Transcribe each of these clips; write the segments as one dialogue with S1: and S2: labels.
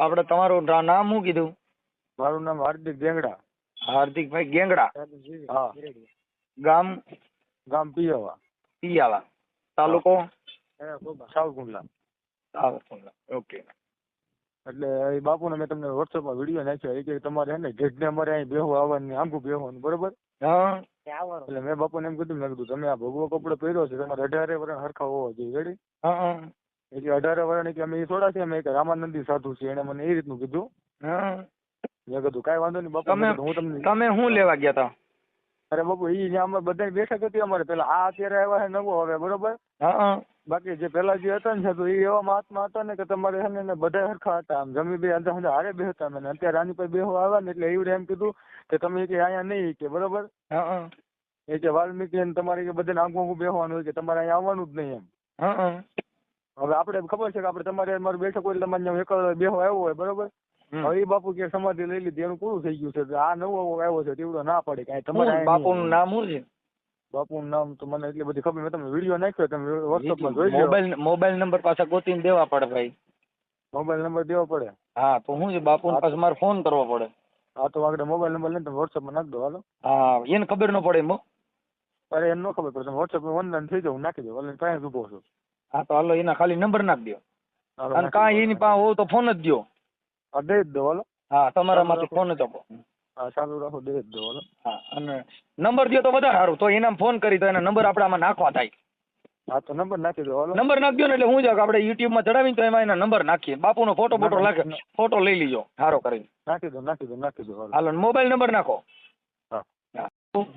S1: આપણે તમારું નામ શું કીધું?
S2: મારું નામ હાર્દિક ગેંગડા.
S1: હાર્દિકભાઈ ગેંગડા?
S2: હા.
S1: ગામ?
S2: ગામ પિયાવા.
S1: પિયાવા. તાલુકો?
S2: સાવકુંડલા
S1: સાવકુંડલા ઓકે.
S2: એટલે એ બાપુને મેં તમને વોટ્સઅપમાં વીડિયો નાખ્યો. એ કે તમારે હે ને ગેટને અમારે અહીં બેહો આવવાનું આંગું બેહવાનું બરોબર?
S1: હા.
S2: એટલે મેં બાપુને એમ કીધું મેં કીધું તમે આ ભગવો કપડો પહેર્યો છે તમારે અઢારે વર્ષ હરખા હોવા જોઈએ. રેડી
S1: હા હા.
S2: એટલે અઢાર વર્ષની કે અમે થોડા છે અમે એક રામાનંદી સાધુ છે એને મને એ રીતનું કીધું. મેં કીધું કાંઈ વાંધો નહીં બાપુ
S1: તમે
S2: હું તમને
S1: તમે શું લેવા ગયા હતા
S2: અરે બાપુ એ અમે બધા બેઠક હતી અમારે પેલા આ અત્યારે આવ્યા છે નવો હવે બરોબર? બાકી જે પેલા જે હતા ને સાધુ એ એવા મહાત્મા હતા ને કે તમારે છે ને બધા સરખા હતા. આમ જમી બે અંદર હારે બેહતા અમે ને અત્યારે આની પર બેહવા આવ્યા ને એટલે એવડે એમ કીધું કે તમે કે અહીંયા નહીં કે બરોબર? એ કે વાલ્મીકી ને તમારે કે બધાને આંખો બેહવાનું હોય કે તમારે અહીંયા આવવાનું જ નહીં એમ. હવે આપણે ખબર છે કે આપણે તમારે મારું બેઠક હોય તમારે એક બેહો આવ્યો હોય બરોબર? હવે એ બાપુ કે સમાધિ લઈ લીધી એનું પૂરું થઈ ગયું છે. આ નવો આવ્યો છે તેવડો ના પડે કાંઈ. તમારે
S1: બાપુનું નામ શું છે?
S2: બાપુનું નામ તો મને એટલી બધી ખબર મેં તમે વીડિયો નાખ્યો તમે વોટ્સઅપમાં જોઈ
S1: મોબાઈલ મોબાઈલ નંબર પાછા ગોતીને દેવા પડે ભાઈ.
S2: મોબાઈલ નંબર દેવો પડે.
S1: હા તો હું છે બાપુ પાસે મારે ફોન કરવો પડે.
S2: હા તો આગળ મોબાઈલ નંબર લઈને તમે વોટ્સઅપમાં નાખ દો હાલો.
S1: હા એને ખબર ન પડે એમ.
S2: અરે એમ ન ખબર પડે. તમે વોટ્સઅપમાં ઓનલાઈન થઈ જાવ નાખી દો ઓનલાઈન પાસે ઊભો છું.
S1: હા તો હાલો એના ખાલી નંબર નાખ દો અને કાંઈ એની પાસે હોવ તો ફોન જ દો
S2: હા દઈ દો હાલો.
S1: હા તમારામાંથી ફોન જ આપો.
S2: હા ચાલુ રાખો દઈ દો હાલો.
S1: હા અને નંબર દો તો વધારે સારું. તો એના ફોન કરી તો એના નંબર આપણે આમાં નાખવા થાય.
S2: હા તો નંબર નાખી દો હાલો.
S1: નંબર નાખી દો ને એટલે હું જાઉં આપણે યુટ્યુબમાં ચડાવીને તો એમાં એના નંબર નાખીએ. બાપુનો ફોટો ફોટો લાગે ફોટો લઈ લીજો સારો કરીને.
S2: નાખી દો નાખી દો નાખી દો હાલો.
S1: મોબાઈલ નંબર નાખો.
S2: હા.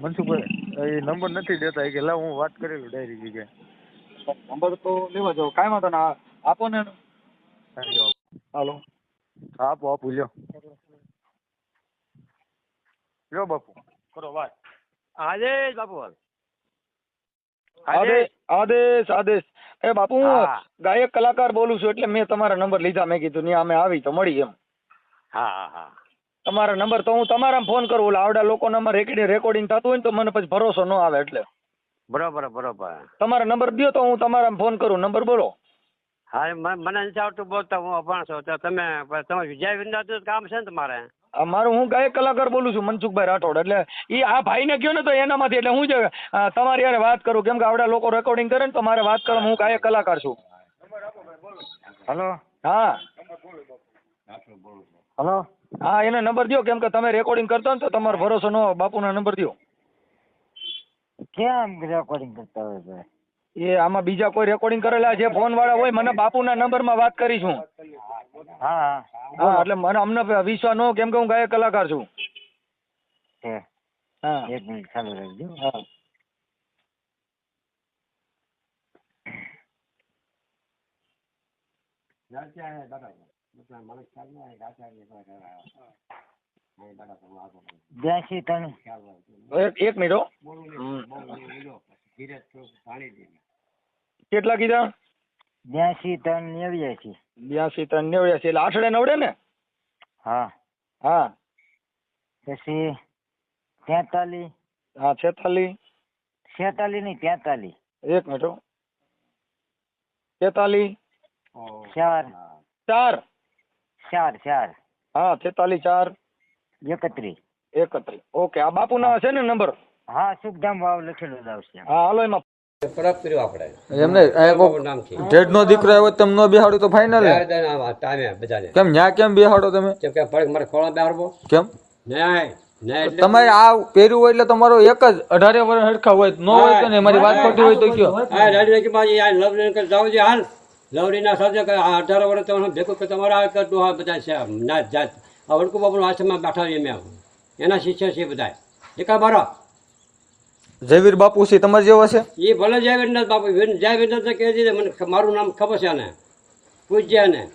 S2: મનસુખભાઈ એ નંબર નથી દેતા કે લાવ હું વાત કરેલું ડાયરી જગ્યાએ
S1: નંબર તો લેવા જાવ કાંઈ વાંધો ના. આપો ને હાલો.
S2: હા આપો આપો લ્યો. લ્યો બાપુ. કરો વાત
S3: આદેશ બાપુ
S1: આદેશ આદેશ. આદેશ એ બાપુ હું. ગાયક કલાકાર બોલું છું એટલે મેં તમારા નંબર લીધા. મેં કીધું નહીં અમે આવી તો મળી એમ.
S3: હા હા હા.
S1: તમારા નંબર તો હું તમારા ફોન કરું. એટલે આવડા લોકો નંબર રેકડી રેકોર્ડિંગ થતું હોય ને તો મને પછી ભરોસો ન આવે એટલે.
S3: બરોબર બરોબર.
S1: તમારો નંબર દો તો હું તમારા ફોન કરું. નંબર બોલો.
S3: હા મ- મને નથી આવડતું બોલતા હું અભણ છું. તો તમે તમે વિજય વિંદાતું કામ છે ને તમારે?
S1: આ મારું હું ગાયક કલાકાર બોલું છું મનસુખભાઈ રાઠોડ. એટલે એ આ ભાઈને કહો ને તો એનામાંથી એટલે હું છે તમારી યારે વાત કરું. કેમ કે આવડા લોકો રેકોર્ડિંગ કરે ને તો મારે વાત કરવા હું ગાયક કલાકાર છું.
S2: હલો?
S1: હા.
S2: હલો?
S1: હા એને નંબર દો કેમ કે તમે રેકોર્ડિંગ કરતા ને તો તમારો ભરોસો ન બાપુના નંબર દો
S4: કેમ રેકોર્ડિંગ કરતા હોય છે?
S1: એ આમાં બીજા કોઈ રેકોર્ડિંગ કરેલા જે ફોન વાળા હોય મને બાપુના નંબરમાં વાત કરી છું.
S4: હા.
S1: હા એટલે મને અમને વિશ્વાસ નો કેમ કે હું ગાયક કલાકાર છું. હા.
S4: એક મિનિટ ચાલુ રાખજો.
S1: હા.
S4: બ્યાસી ત્રણ
S1: એક એક મિનિટ હો હમ. કેટલા કીધા?
S4: બ્યાસી ત્રણ નેવ્યાસી.
S1: બ્યાસી ત્રણ નેવ્યાસી. એટલે આઠડે નવડે ને?
S4: હા.
S1: હા.
S4: પછી તેતાલીસ.
S1: હા છેતાલીસ.
S4: છેતાલીસ નહીં તેતાલીસ.
S1: એક મિનિટ હો. તેતાલીસ
S4: ચાર.
S1: ચાર.
S4: ચાર ચાર.
S1: હા છેતાલીસ ચાર.
S4: એકત્રીસ.
S1: એકત્રીસ. ઓકે આ બાપુના છે ને નંબર?
S4: હા સુખધામ વાવ લખેલું જ આવશે
S1: હા હાલો એમાં
S5: ફરક કર્યો આપણે
S6: એમને
S5: બાબુ નામથી
S6: ઢેડ નો દીકરો આવ્યો તો તમે ન તો ફાઇનલ
S5: ત્યારે તેને આવા ટાઈમે બધાને
S6: કેમ ન્યા કેમ બેહાડો તમે
S5: કેમ કે પડે મારે ખોળા બેહાડવો
S6: કેમ
S5: ન્યાય ન્યાય
S6: તમારે આ પહેર્યું હોય એટલે તમારો એક જ અઢારે વર્ષ હરખા હોય નો હોય તો ને મારી વાત ખોટી હોય તો કયો
S5: હા રાજી આ લવરી કે જાવ જે હાલ લવરીના સાથે અઢાર વર્ષ તમને ભેગું કે તમારા કરતું આ બધા છે ના જાત આ વડકુ બાપુ આશ્રમમાં બેઠા રહીએ મેં એના શિષ્ય છે બધા એકા બારો
S6: જયવીર બાપુ છે તમારે જેવા છે?
S5: એ ભલે જય વિરનાથ બાપુ વિર- જય કહે છે મને મારું નામ ખબર છે આને. પૂજ્ય ને.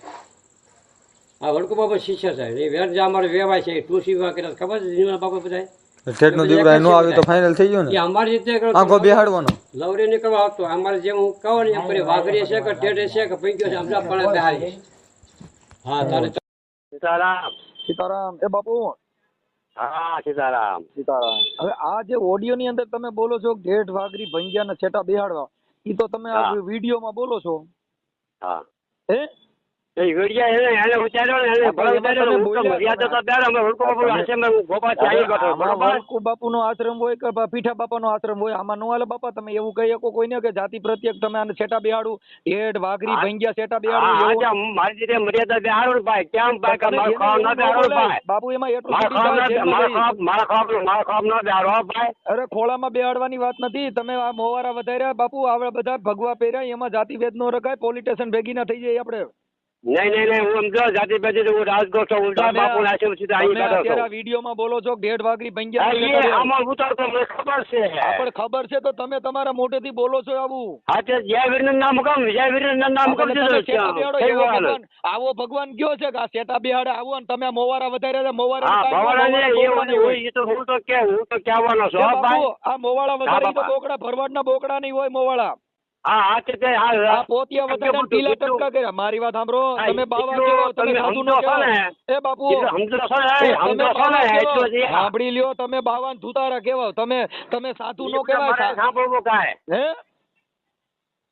S5: આ વડકુ બાપુ શિષ્ય છે. એ વેર જે અમારે વેવાય છે તુલસી વિવાહ કર્યા ખબર છે જીવન બાપુ બધા
S6: ઢેડ નો દીકરો ન આવ્યો તો ફાઇનલ થઈ ગયું
S5: એ
S6: ને
S5: અમારી રીતે
S6: આખો બેહાડવાનો.
S5: લવરી નીકળવા આવતો. અમારે જેમ હું કહું ને એમ કરી વાઘરી છે કે ટેઢે છે કે પૈક્યો છે અમને પણ બેહાડી હા તારે
S3: સીતારામ.
S1: સીતારામ. એ બાપુ
S3: હા સીતારામ.
S1: સીતારામ. હવે આ જે ઓડિયો ની અંદર તમે બોલો છો ગેટ વાઘરી ભંગ્યા ને છેટા બેહાડવા ઈ તો તમે
S3: વીડિયો
S1: માં બોલો છો.
S3: હા.
S1: હે?
S3: ને આશ્રમે
S1: હોય કે બા- પીઠા બાપાનો આશ્રમ હોય આમાં નો હાલે બાપા તમે એવું કહી શકો કોઈને કે જાતિ પ્રત્યેક તમે આને છેટા બેહાડું ઢેઢ વાઘરી ભંગ્યા છેટા બેહાડું
S3: મારી રીતે મર્યાદા બેહાડું ભાઈ કેમ ભાઈ
S1: બાપુ એમાં એટલું
S3: મારા ના બેહાડો ભાઈ.
S1: અરે ખોળામાં બેહાડવાની વાત નથી. તમે આ મોવારા વધાર્યા બાપુ આવડે બધા ભગવા પહેર્યા એમાં જાતિ ભેદ નો રખાય પોલીસ સ્ટેશન ભેગી ના થઈ જાય આપણે.
S3: નહીં નહીં નહીં હું સમજો જાતિ પેટી હું રાજકોટ છું ઉલટા બાપુ આશ્રમ સીધા અહીં બેઠો
S1: અત્યારે
S3: છું.
S1: વિડીયોમાં બોલો છો ડેઢ
S3: વાગરી
S1: ભંગ્યા
S3: એ. આમાં ઉતારતો મને ખબર છે.
S1: હા, ખબર છે તો તમે તમારા મોઢેથી બોલો છો આવું.
S3: હા તે જય વીરનું નામ કમ જય વીરનું નામ કમ દીધું
S1: આવો ભગવાન કયો છે કે આ શેઠા બેહાડે? આવો અને તમે મોવારા વધારે છે મોવારા
S3: હા મોવારા ને એ હું હું તો હું તો કે હું તો કહેવાનો છું
S1: આ મોવાળા વધારે તો બોકડા ભરવાડના બોકડા નહીં હોય મોવાળા.
S3: હા હા તે તે
S1: આ પોતિયા વધારે ટીલા ટપકા કર્યા. મારી વાત સાંભળો. તમે બાવા કેવો તમે સાધુ નો. કેવો એ બાપુ. સાંભળી લ્યો તમે બાવાન ધુતારા કેવા તમે તમે સાધુ નો કેવાય
S3: સાંભળવું કાંઈ.
S1: હે?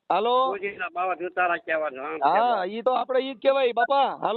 S1: હાલો?
S3: બાવા જુતારા કેવા હા,
S1: ઈ તો આપણે ઈ જ કેવાય બાપા.